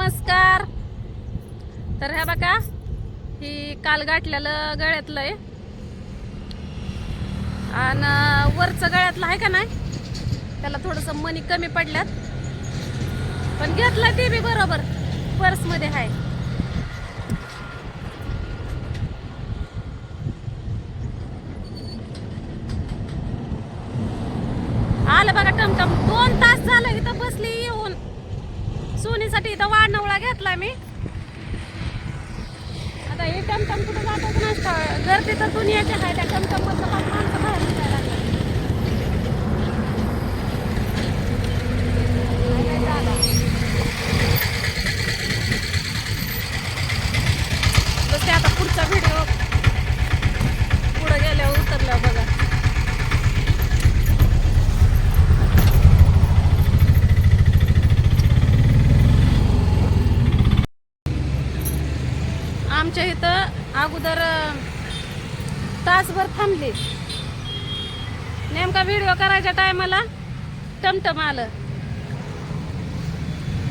नमस्कार. तर ह्या बघा ही काल गाठलेलं गळ्यातलं आहे. आणि वरचं गळ्यातलं आहे का नाही? त्याला थोडंसं मनी कमी पडल्यात. पण घेतलं ते बी बरोबर. पर्समध्ये आहे. आलं बघा टमटम. दोन तास झालं इथं बसली येऊन. सोनीसाठी इथं वाढनवळा घेतला मी. आता हे टमटम कुठं जातात नसतं गर्दी तर दुनियाची आहे त्या टमटम मधलं पाच माणसं बाहेर निघायला लागली. काय काय झालं? बसते आता पुढचा व्हिडिओ पुढे गेल्यावर उतरल्यावर बघा आमच्या इथं अगोदर तासभर थांबले. नेमका व्हिडिओ करायच्या टायमाला टमटम आलं.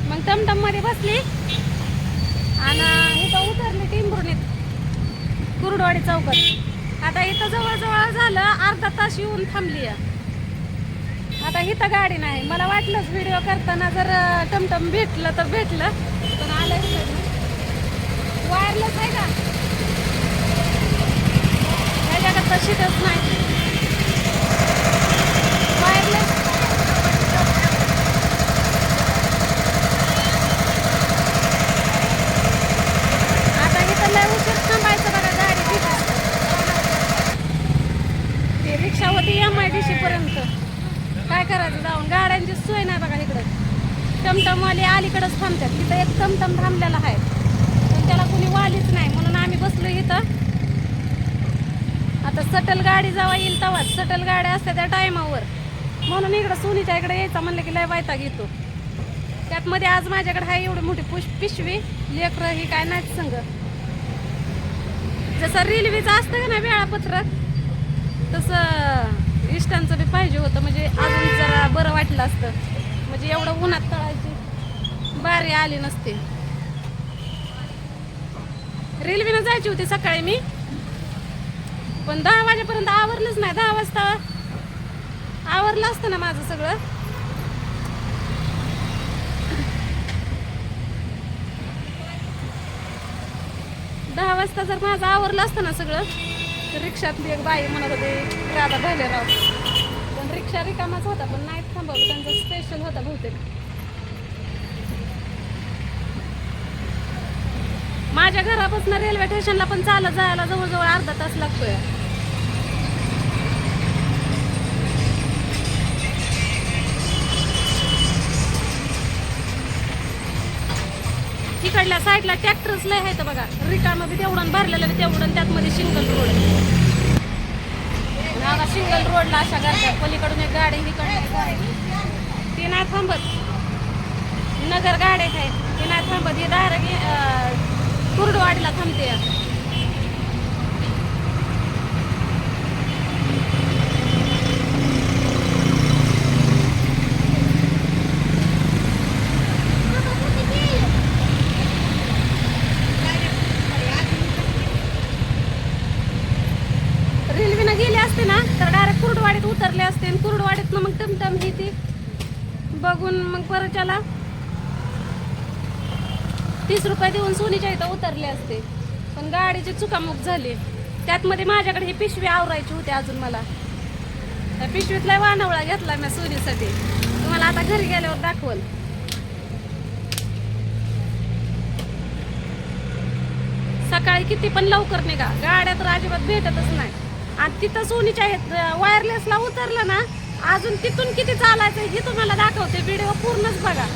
मग टमटममध्ये बसली. आणि इथं उतरली टिंबुर्णीत कुरडवाडी चौकात. आता इथं जवळजवळ झालं अर्धा तास येऊन थांबली आता इथं गाडी नाही. मला वाटलंच व्हिडिओ करताना जर टमटम भेटलं तर भेटलं. पण आलं वायरलेस आहे का? ह्याच्याकडे तशीच नाही. वायरलेस आता इथं लय उशीर थांबायचं बघा गाडी तिथं. ते रिक्षा होती एम आय डी सी पर्यंत. काय करायचं जाऊन? गाड्यांची सोय नाही बघा इकडं. टमटमवाले अलीकडंच थांबतात. तिथं एक टमटम थांबलेला आहे पण त्याला कोणी वालीच नाही म्हणून आम्ही बसलो आता सटल गाडी जेव्हा येईल तेव्हा सटल गाड्या असत्या त्या टायमावर. म्हणून इकडं सोनीच्या इकडे यायचा म्हणलं की लय वायता घेतो त्यात मध्ये आज माझ्याकडे आहे एवढी मोठी पुश पिशवी लेकरं ही काय नाही संग. जसं रेल्वेचं असतं का ना वेळापत्रक तसं इष्टांचं बी पाहिजे होतं. म्हणजे अजून जरा बरं वाटलं असतं. म्हणजे एवढं उन्हात तळायची बारी आली नसते. रेल्वेनं जायची होती सकाळी मी. पण दहा वाजेपर्यंत आवरलंच नाही दहा वाजता. आवरलं असतं ना माझं सगळं. दहा वाजता जर माझं आवरलं असतं ना सगळं तर रिक्षातली एक बाई म्हणत होती राधा भैलेराव. पण रिक्षा रिकामाच होता पण नाही थांबवलं. त्यांचा स्पेशल होता बहुतेक. माझ्या घरापासून रेल्वे स्टेशनला पण चालत जायला जवळजवळ अर्धा तास लागतोय. तिकडल्या साईडला ट्रॅक्टर्स लय आहेत बघा. रिकामं बी तेवढं भरलेलं बी तेवढं त्यात मध्ये सिंगल रोड आता सिंगल रोडला अशा करतात पलीकडून एक गाडी इकडून ती नाही थांबत. नगर गाड्या आहेत. ती नाही थांबत. ही डायरेक्ट कुर्डवाडीला थांबते. रेल्वेनं गेले असते ना तर डायरेक्ट कुर्डवाडीत उतरले असते आणि कुर्डवाडीतनं मग टमटम ही ती बघून मग परच्याला तीस रुपये देऊन सोनीच्या इथं उतरले असते. पण गाडीची चुकामुक झाली. त्यात मध्ये माझ्याकडे ही पिशवी आवरायची होती अजून मला. त्या पिशवीतला वानवळा घेतला मी सोनीसाठी. तुम्हाला आता घरी गेल्यावर दाखवल. सकाळी किती पण लवकर निघा. गाड्या तर अजिबात भेटतच नाही. आणि तिथं सोनीच्या वायरलेसला उतरलं ना अजून तिथून किती चालायचं हे तुम्हाला दाखवते. व्हिडिओ पूर्णच बघा.